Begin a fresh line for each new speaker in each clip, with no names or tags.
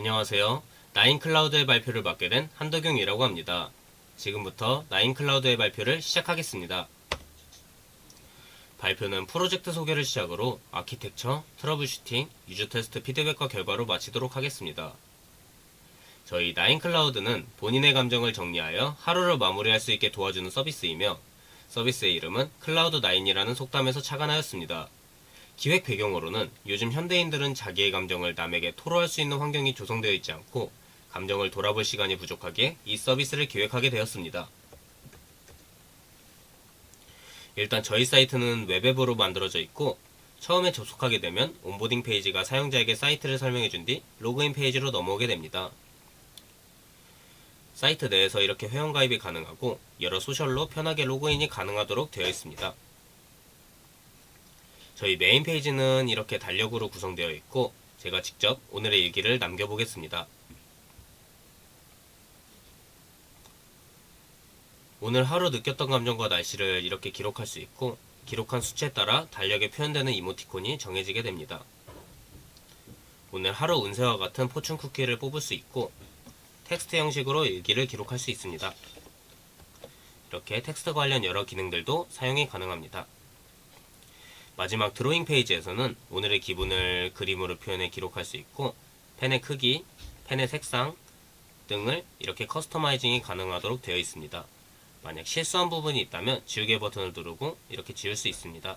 안녕하세요. 나인클라우드의 발표를 맡게 된 한덕용이라고 합니다. 지금부터 나인클라우드의 발표를 시작하겠습니다. 발표는 프로젝트 소개를 시작으로 아키텍처, 트러블 슈팅, 유저 테스트 피드백과 결과로 마치도록 하겠습니다. 저희 나인클라우드는 본인의 감정을 정리하여 하루를 마무리할 수 있게 도와주는 서비스이며 서비스의 이름은 클라우드9이라는 속담에서 착안하였습니다. 기획 배경으로는 요즘 현대인들은 자기의 감정을 남에게 토로할 수 있는 환경이 조성되어 있지 않고 감정을 돌아볼 시간이 부족하기에 이 서비스를 기획하게 되었습니다. 일단 저희 사이트는 웹앱으로 만들어져 있고 처음에 접속하게 되면 온보딩 페이지가 사용자에게 사이트를 설명해 준 뒤 로그인 페이지로 넘어오게 됩니다. 사이트 내에서 이렇게 회원가입이 가능하고 여러 소셜로 편하게 로그인이 가능하도록 되어 있습니다. 저희 메인 페이지는 이렇게 달력으로 구성되어 있고 제가 직접 오늘의 일기를 남겨보겠습니다. 오늘 하루 느꼈던 감정과 날씨를 이렇게 기록할 수 있고 기록한 수치에 따라 달력에 표현되는 이모티콘이 정해지게 됩니다. 오늘 하루 운세와 같은 포춘 쿠키를 뽑을 수 있고 텍스트 형식으로 일기를 기록할 수 있습니다. 이렇게 텍스트 관련 여러 기능들도 사용이 가능합니다. 마지막 드로잉 페이지에서는 오늘의 기분을 그림으로 표현해 기록할 수 있고 펜의 크기, 펜의 색상 등을 이렇게 커스터마이징이 가능하도록 되어 있습니다. 만약 실수한 부분이 있다면 지우개 버튼을 누르고 이렇게 지울 수 있습니다.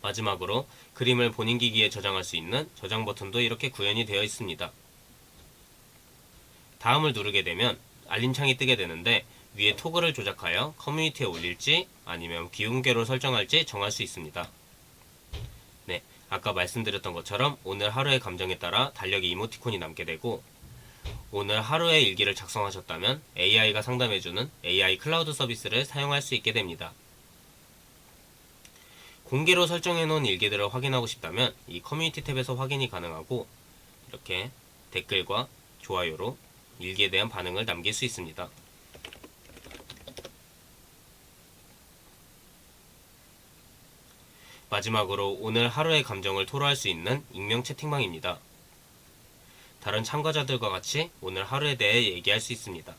마지막으로 그림을 본인 기기에 저장할 수 있는 저장 버튼도 이렇게 구현이 되어 있습니다. 다음을 누르게 되면 알림창이 뜨게 되는데 위에 토글을 조작하여 커뮤니티에 올릴지 아니면 비공개로 설정할지 정할 수 있습니다. 네, 아까 말씀드렸던 것처럼 오늘 하루의 감정에 따라 달력에 이모티콘이 남게 되고 오늘 하루의 일기를 작성하셨다면 AI가 상담해주는 AI 클라우드 서비스를 사용할 수 있게 됩니다. 공개로 설정해 놓은 일기들을 확인하고 싶다면 이 커뮤니티 탭에서 확인이 가능하고 이렇게 댓글과 좋아요로 일기에 대한 반응을 남길 수 있습니다. 마지막으로 오늘 하루의 감정을 토로할 수 있는 익명 채팅방입니다. 다른 참가자들과 같이 오늘 하루에 대해 얘기할 수 있습니다.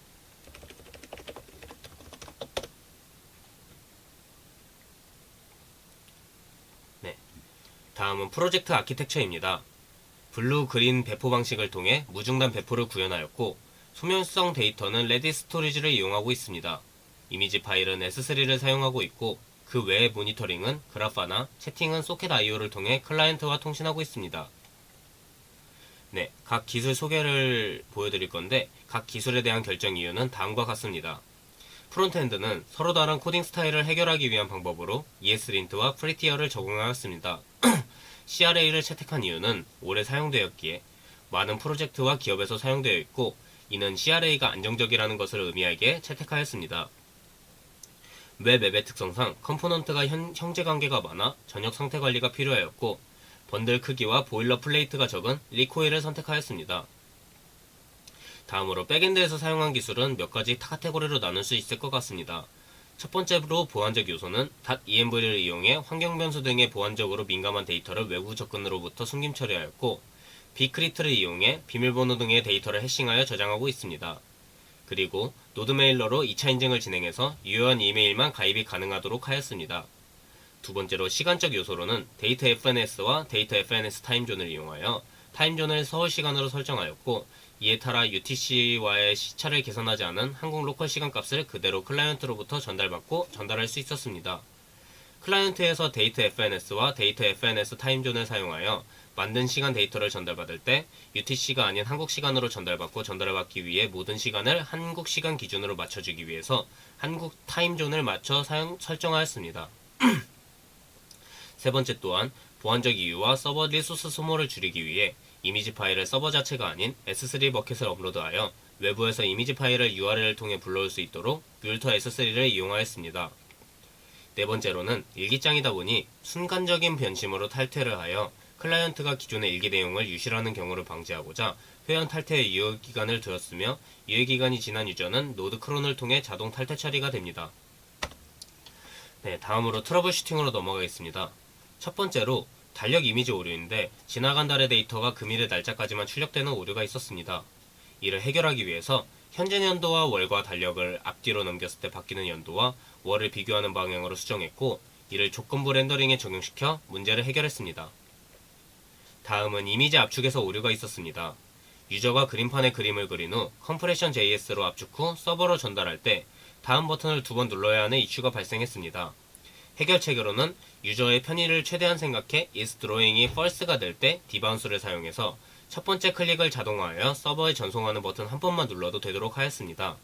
네. 다음은 프로젝트 아키텍처입니다. 블루 그린 배포 방식을 통해 무중단 배포를 구현하였고 소멸성 데이터는 레디 스토리지를 이용하고 있습니다. 이미지 파일은 S3를 사용하고 있고 그 외의 모니터링은 그라파나 채팅은 소켓 IO를 통해 클라이언트와 통신하고 있습니다. 네, 각 기술 소개를 보여드릴 건데 각 기술에 대한 결정 이유는 다음과 같습니다. 프론트엔드는 서로 다른 코딩 스타일을 해결하기 위한 방법으로 ESLint와 프리티어를 적용하였습니다. CRA를 채택한 이유는 오래 사용되었기에 많은 프로젝트와 기업에서 사용되어 있고 이는 CRA가 안정적이라는 것을 의미하기에 채택하였습니다. 웹 앱의 특성상 컴포넌트가 현, 형제 관계가 많아 전역 상태 관리가 필요하였고 번들 크기와 보일러 플레이트가 적은 리코일을 선택하였습니다. 다음으로 백엔드에서 사용한 기술은 몇 가지 카테고리로 나눌 수 있을 것 같습니다. 첫 번째로 보안적 요소는 .env를 이용해 환경 변수 등의 보안적으로 민감한 데이터를 외부 접근으로부터 숨김 처리하였고 비크립트를 이용해 비밀번호 등의 데이터를 해싱하여 저장하고 있습니다. 그리고 노드 메일러로 2차 인증을 진행해서 유효한 이메일만 가입이 가능하도록 하였습니다. 두 번째로 시간적 요소로는 데이터 FNS와 데이터 FNS 타임존을 이용하여 타임존을 서울 시간으로 설정하였고 이에 따라 UTC와의 시차를 계산하지 않은 한국 로컬 시간 값을 그대로 클라이언트로부터 전달받고 전달할 수 있었습니다. 클라이언트에서 데이터 FNS와 데이터 FNS 타임존을 사용하여 만든 시간 데이터를 전달받을 때 UTC가 아닌 한국 시간으로 전달받고 전달을 받기 위해 모든 시간을 한국 시간 기준으로 맞춰주기 위해서 한국 타임존을 맞춰 사용 설정하였습니다. 세 번째 또한 보안적 이유와 서버 리소스 소모를 줄이기 위해 이미지 파일을 서버 자체가 아닌 S3 버켓을 업로드하여 외부에서 이미지 파일을 URL을 통해 불러올 수 있도록 뮬터 S3를 이용하였습니다. 네 번째로는 일기장이다 보니 순간적인 변심으로 탈퇴를 하여 클라이언트가 기존의 일기 내용을 유실하는 경우를 방지하고자 회원 탈퇴의 유효기간을 두었으며 유효기간이 지난 유저는 노드 크론을 통해 자동 탈퇴 처리가 됩니다. 네, 다음으로 트러블 슈팅으로 넘어가겠습니다. 첫 번째로 달력 이미지 오류인데 지나간 달의 데이터가 금일의 날짜까지만 출력되는 오류가 있었습니다. 이를 해결하기 위해서 현재 연도와 월과 달력을 앞뒤로 넘겼을 때 바뀌는 연도와 월을 비교하는 방향으로 수정했고 이를 조건부 렌더링에 적용시켜 문제를 해결했습니다. 다음은 이미지 압축에서 오류가 있었습니다. 유저가 그림판에 그림을 그린 후 컴프레션 JS로 압축 후 서버로 전달할 때 다음 버튼을 두 번 눌러야 하는 이슈가 발생했습니다. 해결책으로는 유저의 편의를 최대한 생각해 is drawing이 false가 될 때 디바운스를 사용해서 첫 번째 클릭을 자동화하여 서버에 전송하는 버튼 한 번만 눌러도 되도록 하였습니다.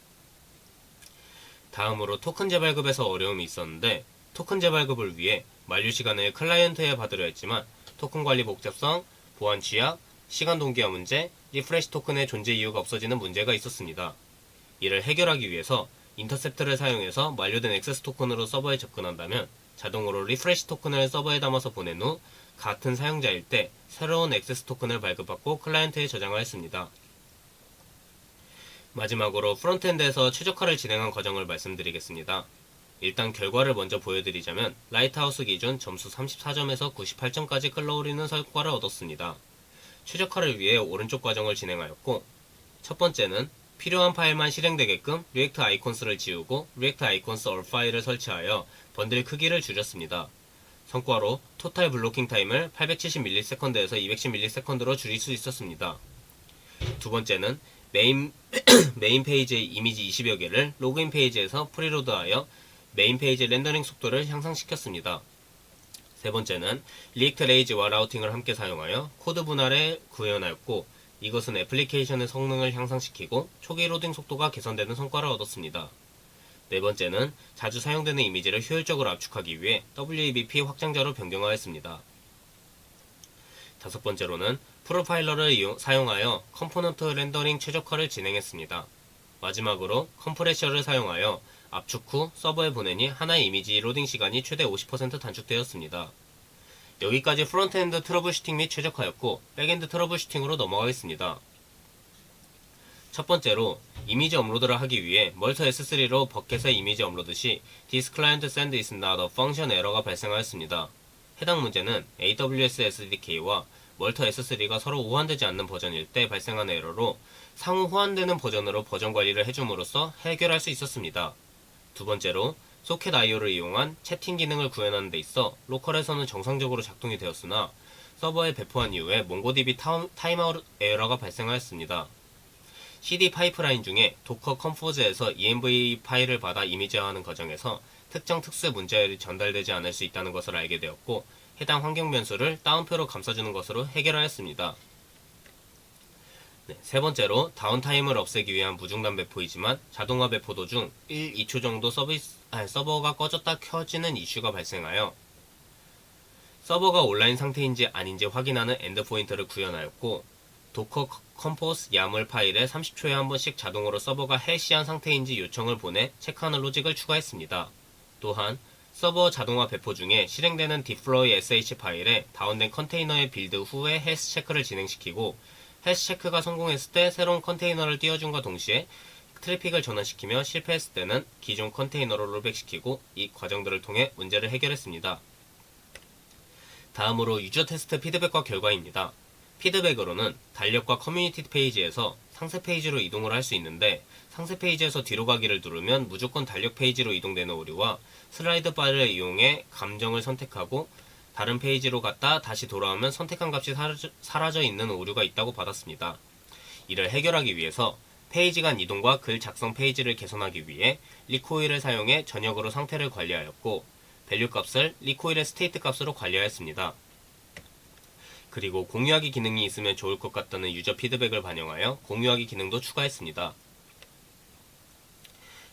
다음으로 토큰 재발급에서 어려움이 있었는데 토큰 재발급을 위해 만료 시간을 클라이언트에 받으려 했지만 토큰 관리 복잡성, 보안 취약, 시간 동기화 문제, 리프레시 토큰의 존재 이유가 없어지는 문제가 있었습니다. 이를 해결하기 위해서 인터셉트를 사용해서 만료된 액세스 토큰으로 서버에 접근한다면 자동으로 리프레시 토큰을 서버에 담아서 보낸 후 같은 사용자일 때 새로운 액세스 토큰을 발급받고 클라이언트에 저장을 했습니다. 마지막으로 프론트엔드에서 최적화를 진행한 과정을 말씀드리겠습니다. 일단 결과를 먼저 보여드리자면 라이트하우스 기준 점수 34점에서 98점까지 끌어올리는 성과를 얻었습니다. 최적화를 위해 오른쪽 과정을 진행하였고 첫 번째는 필요한 파일만 실행되게끔 리액트 아이콘스를 지우고 리액트 아이콘스 얼 파일을 설치하여 번들 크기를 줄였습니다. 성과로 토탈 블로킹 타임을 870ms에서 210ms로 줄일 수 있었습니다. 두 번째는 메인, 메인 페이지의 이미지 20여 개를 로그인 페이지에서 프리로드하여 메인 페이지 렌더링 속도를 향상시켰습니다. 세 번째는 리액트 레이즈와 라우팅을 함께 사용하여 코드 분할을 구현하였고 이것은 애플리케이션의 성능을 향상시키고 초기 로딩 속도가 개선되는 성과를 얻었습니다. 네 번째는 자주 사용되는 이미지를 효율적으로 압축하기 위해 WABP 확장자로 변경하였습니다. 다섯 번째로는 프로파일러를 이용- 사용하여 컴포넌트 렌더링 최적화를 진행했습니다. 마지막으로 컴프레셔를 사용하여 압축 후 서버에 보내니 하나의 이미지 로딩 시간이 최대 50% 단축되었습니다. 여기까지 프론트엔드 트러블 슈팅 및 최적화였고 백엔드 트러블 슈팅으로 넘어가겠습니다. 첫 번째로 이미지 업로드를 하기 위해 멀터 S3로 버켓에 이미지 업로드 시 This client send is 에러가 발생하였습니다. 해당 문제는 AWS SDK와 멀터 S3가 서로 호환되지 않는 버전일 때 발생한 에러로 상호 호환되는 버전으로 버전 관리를 해줌으로써 해결할 수 있었습니다. 두 번째로 소켓 IO를 이용한 채팅 기능을 구현하는 데 있어 로컬에서는 정상적으로 작동이 되었으나 서버에 배포한 이후에 몽고DB 타임- 타임아웃 에러가 발생하였습니다. CD 파이프라인 중에 도커 컴포즈에서 env 파일을 받아 이미지화하는 과정에서 특정 특수의 문자열이 전달되지 않을 수 있다는 것을 알게 되었고 해당 환경 변수를 다운표로 감싸주는 것으로 해결하였습니다. 네, 세 번째로 다운타임을 없애기 위한 무중단 배포이지만 자동화 배포 도중 1, 2초 정도 서비스, 아니, 서버가 꺼졌다 켜지는 이슈가 발생하여 서버가 온라인 상태인지 아닌지 확인하는 엔드포인트를 구현하였고 도커 컴포스 야물 파일에 30초에 한 번씩 자동으로 서버가 해시한 상태인지 요청을 보내 체크하는 로직을 추가했습니다. 또한 서버 자동화 배포 중에 실행되는 디플로이 sh 파일에 다운된 컨테이너의 빌드 후에 헬스 체크를 진행시키고 헬스 체크가 성공했을 때 새로운 컨테이너를 띄워준과 동시에 트래픽을 전환시키며 실패했을 때는 기존 컨테이너로 롤백시키고 이 과정들을 통해 문제를 해결했습니다. 다음으로 유저 테스트 피드백과 결과입니다. 피드백으로는 달력과 커뮤니티 페이지에서 상세 페이지로 이동을 할 수 있는데 상세 페이지에서 뒤로 가기를 누르면 무조건 달력 페이지로 이동되는 오류와 슬라이드 바를 이용해 감정을 선택하고 다른 페이지로 갔다 다시 돌아오면 선택한 값이 사라져, 사라져 있는 오류가 있다고 받았습니다. 이를 해결하기 위해서 페이지 간 이동과 글 작성 페이지를 개선하기 위해 리코일을 사용해 전역으로 상태를 관리하였고 밸류 값을 리코일의 스테이트 값으로 관리하였습니다. 그리고 공유하기 기능이 있으면 좋을 것 같다는 유저 피드백을 반영하여 공유하기 기능도 추가했습니다.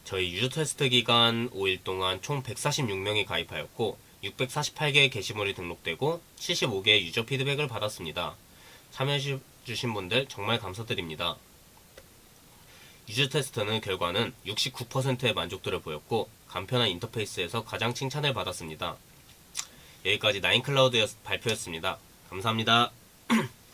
저희 유저 테스트 기간 5일 동안 총 146명이 가입하였고 648개의 게시물이 등록되고 75개의 유저 피드백을 받았습니다. 참여해주신 분들 정말 감사드립니다. 유저 테스트는 결과는 69%의 만족도를 보였고 간편한 인터페이스에서 가장 칭찬을 받았습니다. 여기까지 나인클라우드 발표였습니다. 감사합니다.